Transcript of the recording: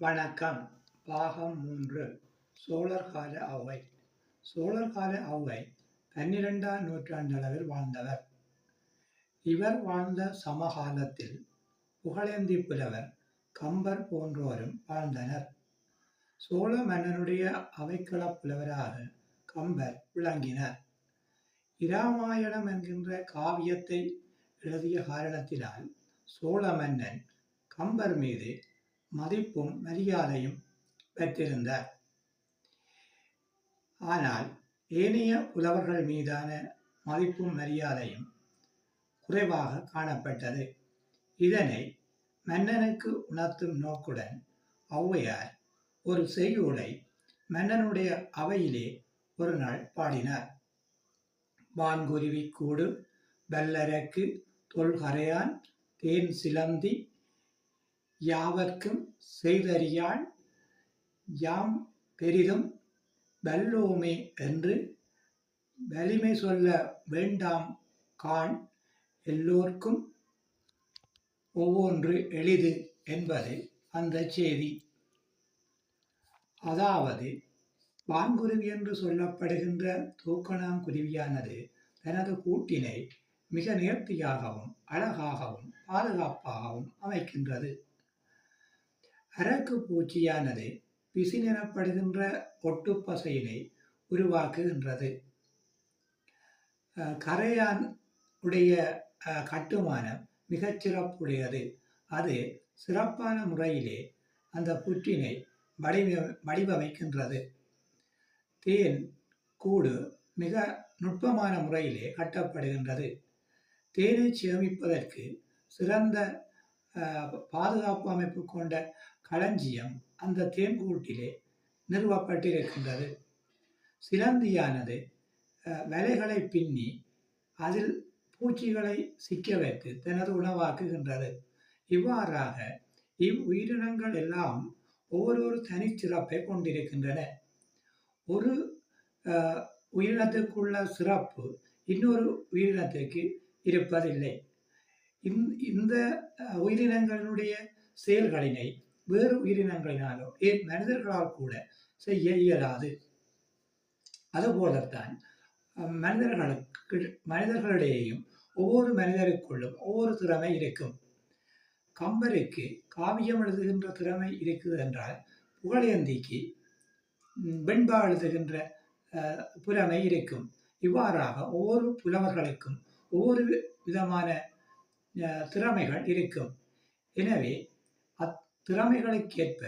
வணக்கம். பாகம் மூன்று. சோழர் கால சோழர்கால சோழர் கால பன்னிரெண்டாம் நூற்றாண்டளவில் வாழ்ந்தவர். இவர் வாழ்ந்த சமகாலத்தில் புகழேந்தி புலவர் கம்பர் போன்றோரும் வாழ்ந்தனர். சோழ மன்னனுடைய அவைக்கள புலவராக கம்பர் விளங்கினார். இராமாயணம் என்கின்ற காவியத்தை எழுதிய காரணத்தினால் சோழ மன்னன் கம்பர் மீது மதிப்பும் மரியாதையும் பெற்றிருந்தார். ஆனால் ஏனைய புலவர்கள் மீதான மதிப்பும் மரியாதையும் குறைவாக காணப்பட்டது. இதனை மன்னனுக்கு உணர்த்தும் நோக்குடன் ஔவையார் ஒரு செய்யுளை மன்னனுடைய அவையிலே ஒரு நாள் பாடினார். வான்குருவி கூடு வல்லரக்கு தொல்கரையான் தேன் சிலந்தி யாவர்க்கும் செய்தறியாள் யாம் பெரிதும் வல்லோமே என்று வலிமை சொல்ல வேண்டாம் காண் எல்லோர்க்கும் ஒவ்வொன்று எளிது என்பது அந்த செய்தி. அதாவது வான்குருவி என்று சொல்லப்படுகின்ற தூக்கணாங்குருவியானது தனது கூட்டினை மிக நேர்த்தியாகவும் அழகாகவும் பாதுகாப்பாகவும் அமைக்கின்றது. அரக்கு பூச்சியானது பிசினெனப்படுகின்ற ஒட்டுப்பசையினை உருவாக்குகின்றது. கரையான் உடைய கட்டுமானம் மிகச்சிறப்புடையது அது சிறப்பான முறையிலே அந்த புற்றினை வடிவ வடிவமைக்கின்றது. தேன் கூடு மிக நுட்பமான முறையிலே கட்டப்படுகின்றது. தேனை சேமிப்பதற்கு சிறந்த பாதுகாப்பு அமைப்பு கொண்ட களஞ்சியம் அந்த தேன்கூட்டிலே நிறுவப்பட்டிருக்கின்றது. சிலந்தியானது வலைகளை பின்னி அதில் பூச்சிகளை சிக்க வைத்து தனது உணவாக்குகின்றது. இவ்வாறாக இவ் உயிரினங்கள் எல்லாம் ஒவ்வொரு தனிச்சிறப்பை கொண்டிருக்கின்றன. ஒரு உயிரினத்துக்குள்ள சிறப்பு இன்னொரு உயிரினத்திற்கு இருப்பதில்லை. இந்த உயிரினங்களுடைய செயல்களினை வேறு உயிரினங்களினாலோ ஏன் மனிதர்களால் கூட செய்ய இயலாது. அதுபோலத்தான் மனிதர்களுக்கு மனிதர்களிடையேயும் ஒவ்வொரு மனிதருக்குள்ளும் ஒவ்வொரு திறமை இருக்கும். கம்பருக்கு காவியம் எழுதுகின்ற திறமை இருக்குது என்றால் புகழேந்திக்கு வெண்பா எழுதுகின்ற புலமை இருக்கும். இவ்வாறாக ஒவ்வொரு புலவர்களுக்கும் ஒவ்வொரு விதமான திறமைகள் இருக்கும். எனவே திறமைகளுக்கேற்ப